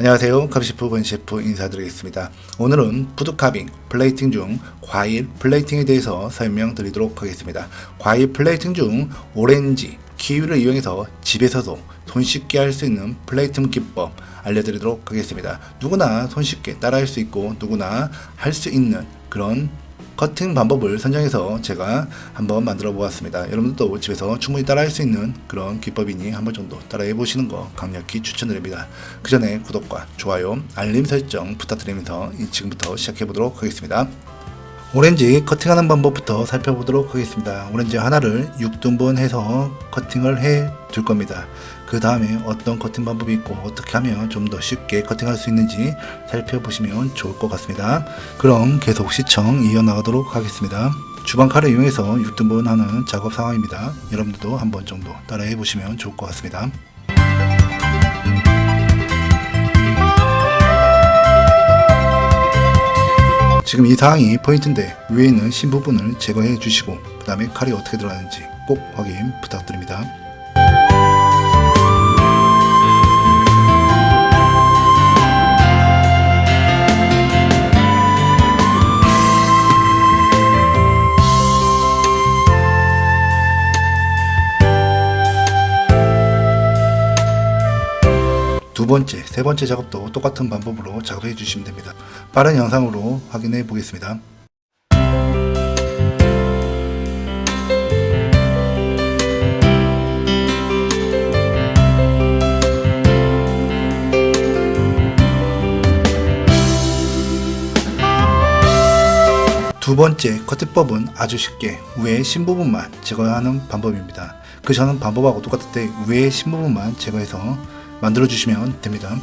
안녕하세요. 컵시프 번셰프 인사드리겠습니다. 오늘은 푸드 카빙, 플레이팅 중 과일 플레이팅에 대해서 설명드리도록 하겠습니다. 과일 플레이팅 중 오렌지, 키위를 이용해서 집에서도 손쉽게 할 수 있는 플레이팅 기법 알려드리도록 하겠습니다. 누구나 손쉽게 따라할 수 있고 누구나 할 수 있는 그런 커팅 방법을 선정해서 제가 한번 만들어 보았습니다. 여러분들도 집에서 충분히 따라할 수 있는 그런 기법이니 한번 정도 따라해 보시는 거 강력히 추천드립니다. 그 전에 구독과 좋아요, 알림 설정 부탁드리면서 이 지금부터 시작해 보도록 하겠습니다. 오렌지 커팅하는 방법부터 살펴보도록 하겠습니다. 오렌지 하나를 6등분 해서 커팅을 해 줄 겁니다. 그 다음에 어떤 커팅 방법이 있고 어떻게 하면 좀 더 쉽게 커팅할 수 있는지 살펴보시면 좋을 것 같습니다. 그럼 계속 시청 이어나가도록 하겠습니다. 주방 칼을 이용해서 6등분 하는 작업 상황입니다. 여러분들도 한번 정도 따라해 보시면 좋을 것 같습니다. 지금 이 상황이 포인트인데 위에 있는 신 부분을 제거해 주시고 그 다음에 칼이 어떻게 들어가는지 꼭 확인 부탁드립니다. 번째, 세 번째 작업도 똑같은 방법으로 작업해 주시면 됩니다. 빠른 영상으로 확인해 보겠습니다. 두 번째 커트법은 아주 쉽게 위에 신 부분만 제거하는 방법입니다. 그 저는 방법하고 똑같을 때 위에 신 부분만 제거해서 만들어 주시면 됩니다.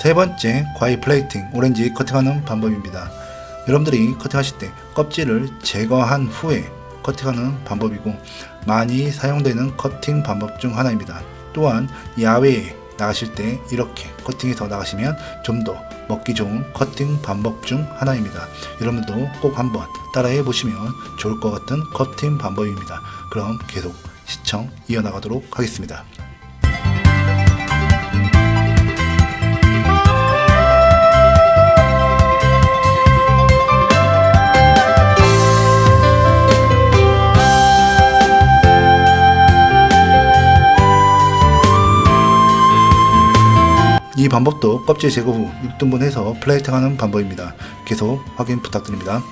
세 번째 과일 플레이팅 오렌지 커팅하는 방법입니다. 여러분들이 커팅하실 때 껍질을 제거한 후에 커팅하는 방법이고 많이 사용되는 커팅 방법 중 하나입니다. 또한 야외에 나가실 때 이렇게 커팅해서 나가시면 좀 더 먹기 좋은 커팅 방법 중 하나입니다. 여러분도 꼭 한번 따라해 보시면 좋을 것 같은 커팅 방법입니다. 그럼 계속 시청 이어나가도록 하겠습니다. 이 방법도 껍질 제거 후 6등분 해서 플레이팅하는 방법입니다. 계속 확인 부탁드립니다.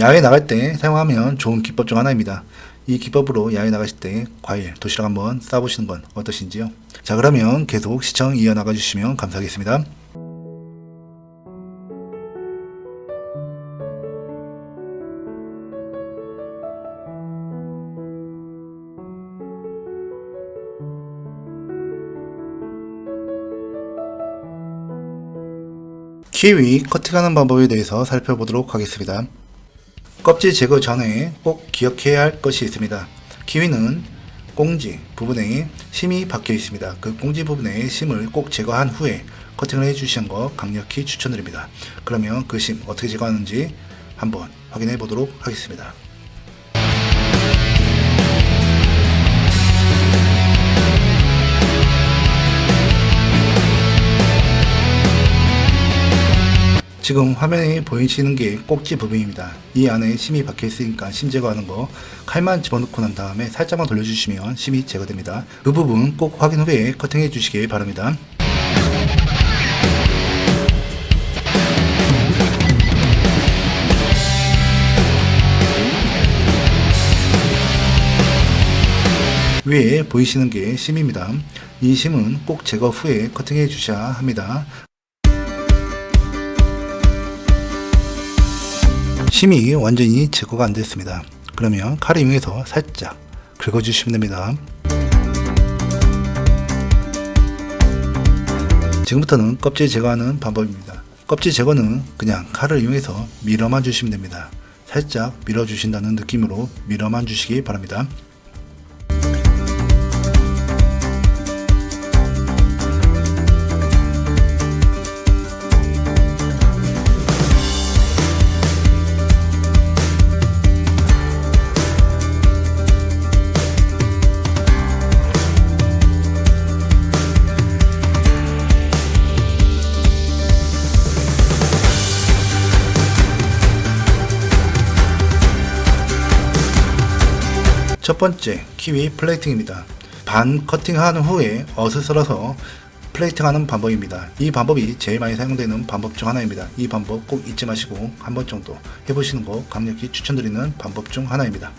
야외 나갈 때 사용하면 좋은 기법 중 하나입니다. 이 기법으로 야외 나가실 때 과일, 도시락 한번 싸보시는 건 어떠신지요? 자, 그러면 계속 시청 이어나가 주시면 감사하겠습니다. 키위 커팅하는 방법에 대해서 살펴보도록 하겠습니다. 껍질 제거 전에 꼭 기억해야 할 것이 있습니다. 키위는 꽁지 부분에 심이 박혀 있습니다. 그 꽁지 부분에 심을 꼭 제거한 후에 커팅을 해주시는 거 강력히 추천드립니다. 그러면 그 심 어떻게 제거하는지 한번 확인해 보도록 하겠습니다. 지금 화면에 보이시는 게 꼭지 부분입니다. 이 안에 심이 박혀 있으니까 심 제거하는 거 칼만 집어넣고 난 다음에 살짝만 돌려주시면 심이 제거됩니다. 그 부분 꼭 확인 후에 커팅해 주시기 바랍니다. 위에 보이시는 게 심입니다. 이 심은 꼭 제거 후에 커팅해 주셔야 합니다. 심이 완전히 제거가 안 됐습니다. 그러면 칼을 이용해서 살짝 긁어주시면 됩니다. 지금부터는 껍질 제거하는 방법입니다. 껍질 제거는 그냥 칼을 이용해서 밀어만 주시면 됩니다. 살짝 밀어주신다는 느낌으로 밀어만 주시기 바랍니다. 첫 번째 키위 플레이팅입니다. 반 커팅한 후에 어슷 썰어서 플레이팅하는 방법입니다. 이 방법이 제일 많이 사용되는 방법 중 하나입니다. 이 방법 꼭 잊지 마시고 한 번 정도 해보시는 거 강력히 추천드리는 방법 중 하나입니다.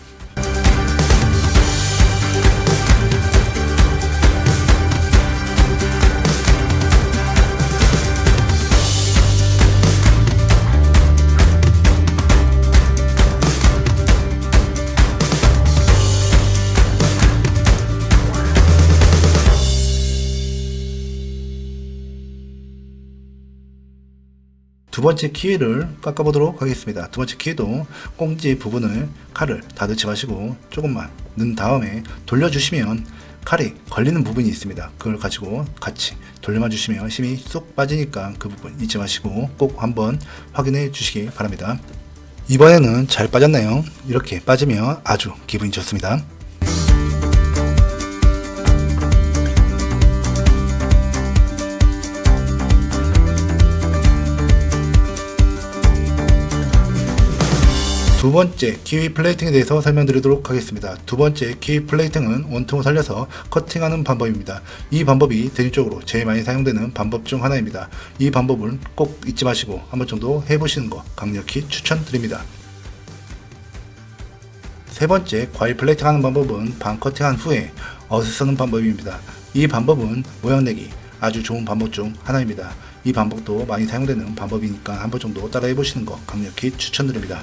두 번째 키위를 깎아보도록 하겠습니다. 두 번째 키위도 꽁지 부분을 칼을 다 넣지 마시고 조금만 넣은 다음에 돌려주시면 칼이 걸리는 부분이 있습니다. 그걸 가지고 같이 돌려만 주시면 힘이 쏙 빠지니까 그 부분 잊지 마시고 꼭 한번 확인해 주시기 바랍니다. 이번에는 잘 빠졌나요? 이렇게 빠지면 아주 기분이 좋습니다. 두 번째 키위 플레이팅에 대해서 설명드리도록 하겠습니다. 두 번째 키위 플레이팅은 원통을 살려서 커팅하는 방법입니다. 이 방법이 대중적으로 제일 많이 사용되는 방법 중 하나입니다. 이 방법을 꼭 잊지 마시고 한 번 정도 해보시는 거 강력히 추천드립니다. 세 번째 과일 플레이팅 하는 방법은 반 커팅한 후에 어슷 쓰는 방법입니다. 이 방법은 모양 내기 아주 좋은 방법 중 하나입니다. 이 방법도 많이 사용되는 방법이니까 한 번 정도 따라해 보시는 거 강력히 추천드립니다.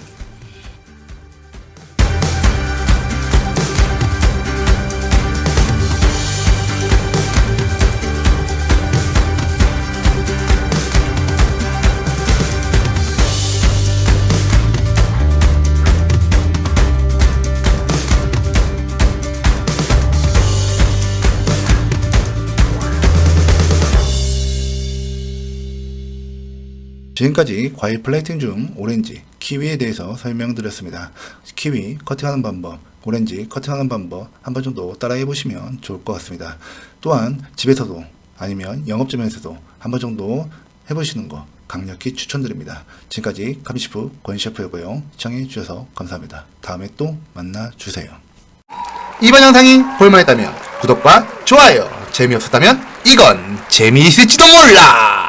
지금까지 과일 플레이팅 중 오렌지, 키위에 대해서 설명드렸습니다. 키위 커팅하는 방법, 오렌지 커팅하는 방법 한 번 정도 따라해 보시면 좋을 것 같습니다. 또한 집에서도 아니면 영업점에서도 한 번 정도 해보시는 거 강력히 추천드립니다. 지금까지 카미시프 권셰프였고요. 시청해 주셔서 감사합니다. 다음에 또 만나 주세요. 이번 영상이 볼만했다면 구독과 좋아요, 재미없었다면 이건 재미있을지도 몰라!